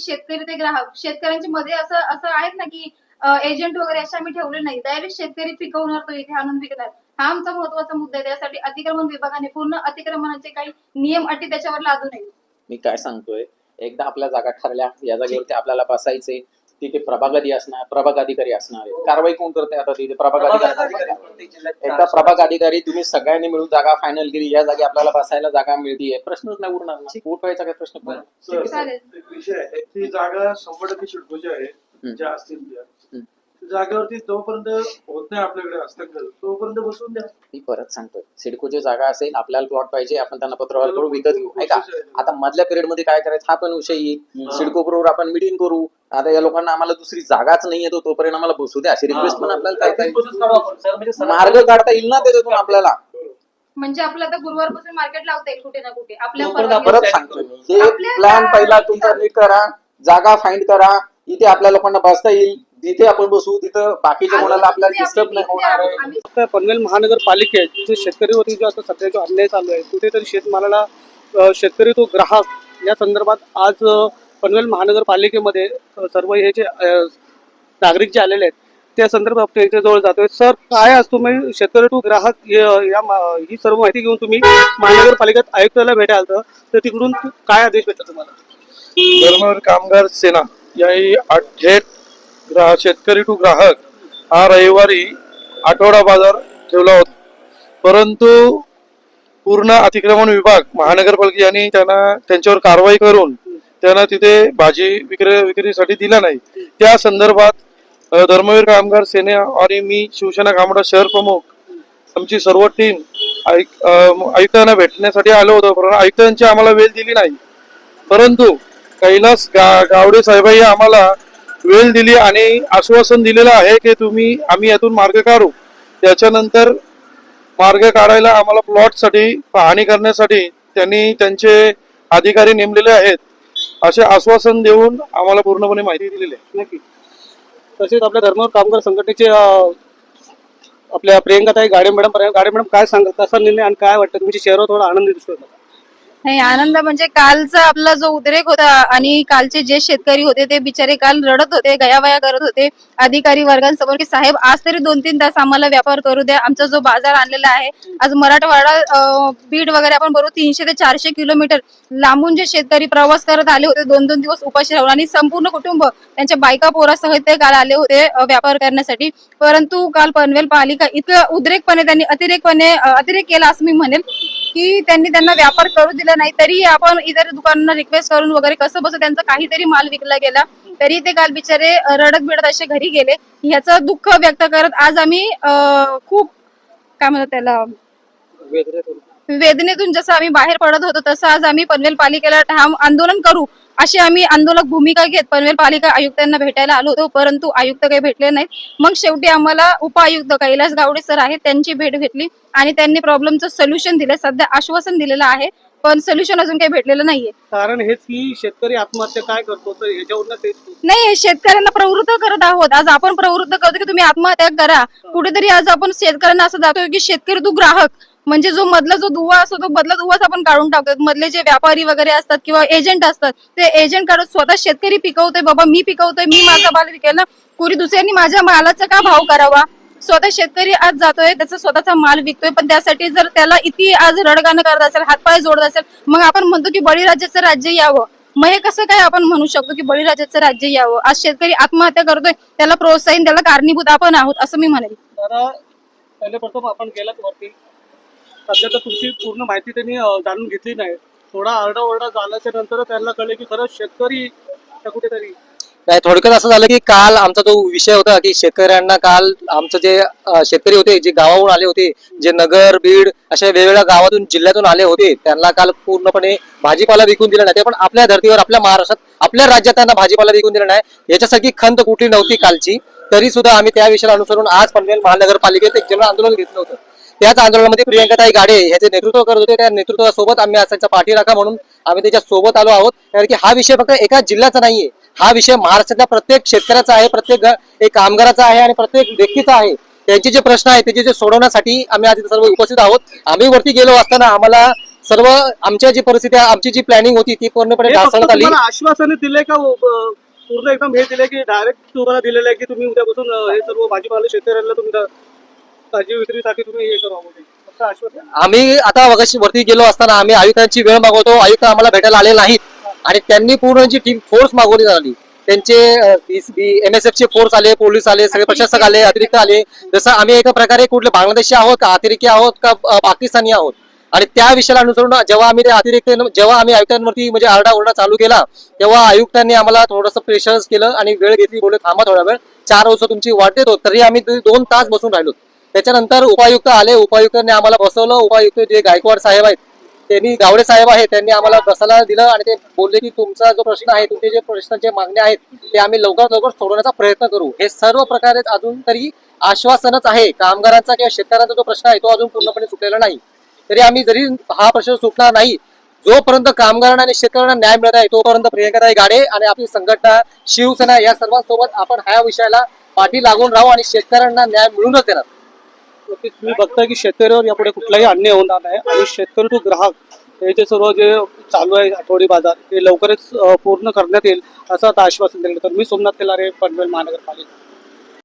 शेतकरी ते ग्राहक शेतकऱ्यांच्या मध्ये असं असं आहेत ना की एजंट वगैरे असे आम्ही ठेवले नाही. डायरेक्ट शेतकरी पिकवणार तो इथे आणून विकणार. हा आमचा महत्त्वाचा मुद्दा आहे. त्यासाठी अतिक्रमण विभागाने पूर्ण अतिक्रमणाचे काही नियम अटी त्याच्यावर लादू नये. मी काय सांगतोय? एकदा आपल्या जागा ठरल्या या जागेवरती आपल्याला बसायचे तिथे प्रभाग अधिकारी असणार प्रभाग अधिकारी असणार आहे कारवाई कोण करते आता तिथे? प्रभाग अधिकारी एकदा प्रभाग अधिकारी तुम्ही सगळ्यांनी मिळून जागा फायनल केली. या जागी आपल्याला बसायला जागा मिळतीये. प्रश्नच नाही उरणार ना. उठवायचा काय प्रश्न जागा शंभर टक्के शिडकोच्या आहे हम्म. ज्या असतील त्या. हम्म. त्या जागेवरती जोपर्यंत होत नाही आपल्याकडे तोपर्यंत बसून द्या. मी परत सांगतोय. सिडकोची जागा असेल आपल्याला प्लॉट पाहिजे आपण त्यांना पत्रव्यवहार करू विकत घेऊ ऐका आता मधल्या पिरियडमध्ये काय करायचं? हा पण विषय येईल. सिडको बरोबर आपण मिटिंग करू. आता या लोकांना आम्हाला दुसरी जागाच नाही येतो तोपर्यंत आम्हाला बसू द्या. अशी रिक्वेस्ट पण आपल्याला करता येईल. मार्ग काढता येईल ना त्याच्यातून आपल्याला? म्हणजे आपलं आता गुरुवारपासून मार्केट लावता येईल कुठे ना कुठे. आपल्या जोपर्यंत आपण परवानगी- परत सांगतो हे प्लॅन पहिला तुमचा नीट करा जागा फाइंड करा इथे आपल्या लोकांना बसता येईल जिथे आपण बसू तिथं बाकीच्या कोणाला आपल्याला डिस्टर्ब नाही होणार. आहे पनवेल महानगरपालिकेत जे शेतकरीवरती जो आता सध्या जो अन्याय चालू आहे कुठेतरी शेतमालाला शेतकरी तो ग्राहक. या संदर्भात आज पनवेल महानगरपालिकेमध्ये सर्व हे जे नागरिक जे आलेले आहेत त्या संदर्भात त्यांच्याजवळ जातोय. सर काय आज तुम्ही शेतकरी टू ग्राहक या मा- ही सर्व माहिती घेऊन तुम्ही महानगरपालिकेत आयुक्ताला भेटाल तर तिकडून काय आदेश भेटला तुम्हाला? धर्मवीर कामगार सेना या थेट ग्राहक शेतकरी टू ग्राहक हा रविवारी आठवडा बाजार ठेवला होता. परंतु पूर्ण अतिक्रमण विभाग महानगरपालिका यांनी त्यांना त्यांच्यावर कारवाई करून त्यांना तिथे भाजी विक्रे विक्रीसाठी दिला नाही. त्या संदर्भात धर्मवीर कामगार सेने आणि मी शिवसेना कामडा शहर प्रमुख आमची सर्व टीम आयुक्तांना भेटण्यासाठी आलो होतो परंतु आयुक्तांची आम्हाला वेळ दिली नाही. परंतु कैलास गा गावडे साहेबांनी आम्हाला वेळ दिली आणि आश्वासन दिलेलं आहे की तुम्ही आम्ही यातून मार्ग काढू. त्याच्यानंतर मार्ग काढायला आम्हाला प्लॉटसाठी पाहणी करण्यासाठी त्यांनी त्यांचे अधिकारी नेमलेले आहेत. असे आश्वासन देऊन आम्हाला पूर्णपणे माहिती दिलेली आहे. नक्की. तसेच आपल्या धर्मावर कामगार संघटनेचे आपल्या आपल्या प्रियंकाताई गाडे मॅडम गाडे मॅडम काय सांगत असा निर्णय आणि काय वाटतं? तुमच्या चेहऱ्यावर थोडा आनंद दिसतो मला. नाही आनंद म्हणजे कालचा आपला जो उद्रेक होता आणि कालचे जे शेतकरी होते ते बिचारे काल रडत होते गयावया करत होते. अधिकारी वर्गांसमोर की साहेब आज तरी दोन तीन तास आम्हाला व्यापार करू द्या. आमचा जो बाजार आणलेला आहे आज मराठवाडा बीड वगैरे आपण बरोबर तीनशे ते चारशे किलोमीटर. लांबून जे शेतकरी प्रवास करत आले होते दोन दोन दिवस उपाशी राहून आणि संपूर्ण कुटुंब त्यांच्या बायका पोरासह ते काल आले होते व्यापार करण्यासाठी. परंतु काल पनवेल पालिका इतकं उद्रेकपणे त्यांनी अतिरेकपणे अतिरेक केला असं मी म्हणेल की त्यांनी त्यांना व्यापार करू दिला नाही तरी आपण इतर दुकानांना रिक्वेस्ट करून वगैरे कसं बसं त्यांचा काहीतरी माल विकला गेला तरी ते काल बिचारे रडत बिडत असे घरी गेले. ह्याचं दुःख व्यक्त करत आज आम्ही खूप काय म्हणतात त्याला वेदनेतून जसं आम्ही बाहेर पडत होतो तसं आज आम्ही पनवेल पालिकेला ठाम आंदोलन करू अशी आम्ही आंदोलक भूमिका घेत पनवेल पालिका आयुक्तांना भेटायला आलो होतो परंतु आयुक्त काही भेटले नाहीत. मग शेवटी आम्हाला उपआयुक्त कैलास गावडे सर आहेत त्यांची भेट घेतली आणि त्यांनी प्रॉब्लेमचं सोल्युशन दिलं सध्या आश्वासन दिलेलं आहे. पण सोल्युशन अजून काही भेटलेलं नाहीये. कारण हेच की शेतकरी आत्महत्या काय करतो तर ते नाही हे शेतकऱ्यांना प्रवृत्त करत आहोत. आज आपण प्रवृत्त करतो की तुम्ही आत्महत्या करा. कुठेतरी आज आपण शेतकऱ्यांना असं दाखवतो की शेतकरी तू ग्राहक. म्हणजे जो मधला जो दुवा असतो तो मधला दुवाच आपण काढून टाकतो मधले जे व्यापारी वगैरे असतात किंवा एजंट असतात ते एजंट काढत स्वतः शेतकरी पिकवतोय. बाबा मी पिकवतोय मी माझा माल विकेल ना कोणी दुसऱ्यांनी माझ्या मालाचा का भाव करावा? स्वतः शेतकरी आज जातोय त्याचा स्वतःचा माल विकतोय पण त्यासाठी जर त्याला इतकी आज रडगाणं करत असेल हातपाय जोडत असेल मग आपण म्हणतो की बळीराजाचं राज्य यावं. मग हे कसं काय आपण म्हणू शकतो की बळीराजाचं राज्य यावं? आज शेतकरी आत्महत्या करतोय त्याला प्रोत्साहन त्याला कारणीभूत आपण आहोत असं मी म्हणेल दादा पहिले प्रथम आपण गेलात वरती. सध्या तर तुमची पूर्ण माहिती त्यांनी जाणून घेतली नाही. थोडा आरडाओरडा झाल्याच्यानंतर त्यांना कळले की खरंच शेतकरी कुठेतरी नाही थोडक्यात असं झालं की काल आमचा जो विषय होता की शेतकऱ्यांना काल आमचं जे शेतकरी होते जे गावाहून आले होते जे नगर बीड अशा वेगवेगळ्या गावातून जिल्ह्यातून आले होते त्यांना काल पूर्णपणे भाजीपाला विकून दिला नाही. ते पण आपल्या धर्तीवर आपल्या महाराष्ट्रात आपल्या राज्यात त्यांना भाजीपाला विकून दिला नाही. याच्यासारखी खंत कुठली नव्हती कालची. तरी सुद्धा आम्ही त्या विषयाला अनुसरून आज पनवेल महानगरपालिकेत एक जन आंदोलन घेतलं होतं. त्याच आंदोलनामध्ये प्रियंकाताई गाडे ह्याचे नेतृत्व करत होते. त्या नेतृत्वासोबत आम्ही असायचा पाठीराखा म्हणून आम्ही त्याच्या सोबत आलो आहोत. कारण की हा विषय फक्त एका जिल्ह्याचा नाहीये. हा विषय महाराष्ट्रातल्या प्रत्येक शेतकऱ्याचा आहे प्रत्येक एक कामगाराचा आहे आणि प्रत्येक व्यक्तीचा आहे. त्यांचे जे प्रश्न आहेत त्याचे जे सोडवण्यासाठी आम्ही आज इथे सर्व उपस्थित आहोत. आम्ही वरती गेलो असताना आम्हाला सर्व आमच्या जी परिस्थिती आहे आमची जी प्लॅनिंग होती ती पूर्णपणे ढासळण्यात आली. आश्वासन दिले का पूर्ण एकदम हे दिले की डायरेक्ट तुम्हाला दिलेलं आहे की तुम्ही उद्यापासून हे सर्व भाजीपाला शेतकऱ्यांना तुम्ही ताजी विक्रीसाठी तुम्ही हे करा वगैरे. फक्त आश्वासन? आम्ही आता वगैरे वरती गेलो असताना आम्ही आयुक्तांची वेळ मागवतो. आयुक्त आम्हाला भेटायला आले नाहीत. आणि त्यांनी पूर्ण जी टीम फोर्स मागवली झाली. त्यांचे एम एस एफ चे फोर्स आले पोलीस आले सगळे प्रशासक आले अतिरिक्त आले. जसं आम्ही एका प्रकारे कुठले बांगलादेशी आहोत का अतिरेकी आहोत का पाकिस्तानी आहोत? आणि त्या विषयाला अनुसरून जेव्हा आम्ही ते अतिरिक्त जेव्हा आम्ही आयुक्तांवरती म्हणजे आरडा ओरडा चालू केला तेव्हा आयुक्तांनी आम्हाला थोडंसं प्रेशर्स केलं आणि वेळ घेतली. बोलले थांबा थोडा वेळ. चार वर्ष तुमची वाट देतो. तरी आम्ही दोन तास बसून राहिलो. त्याच्यानंतर उपायुक्त आले. उपायुक्तांनी आम्हाला बसवलं. उपायुक्त जे गायकवाड साहेब आहेत त्यांनी गावडे साहेब आहेत त्यांनी आम्हाला बसायला दिलं आणि ते बोलले की तुमचा जो प्रश्न आहे तुमचे जे प्रश्नांचे मागण्या आहेत ते आम्ही लवकरात लवकर सोडवण्याचा प्रयत्न करू. हे सर्व प्रकारे अजून तरी आश्वासनच आहे. कामगारांचा किंवा शेतकऱ्यांचा जो प्रश्न आहे तो अजून पूर्णपणे सुटलेला नाही. तरी आम्ही जरी हा प्रश्न सुटणार नाही जोपर्यंत कामगारांना आणि शेतकऱ्यांना न्याय मिळत आहे तोपर्यंत प्रियंकाताई गाडे आणि आपली संघटना शिवसेना या सर्वांसोबत आपण ह्या विषयाला पाठी लागून राहू आणि शेतकऱ्यांना न्याय मिळूनच देणार. नक्कीच तुम्ही बघताय की शेतकऱ्यावर यापुढे कुठलाही अन्याय होणार नाही. आणि शेतकरी टू ग्राहक हे जे सर्व जे चालू आहे आठवडी बाजार ते लवकरच पूर्ण करण्यात येईल असं आता आश्वासन दिलं तर मी सोमनाथ केलारे पनवेल महानगरपालिका.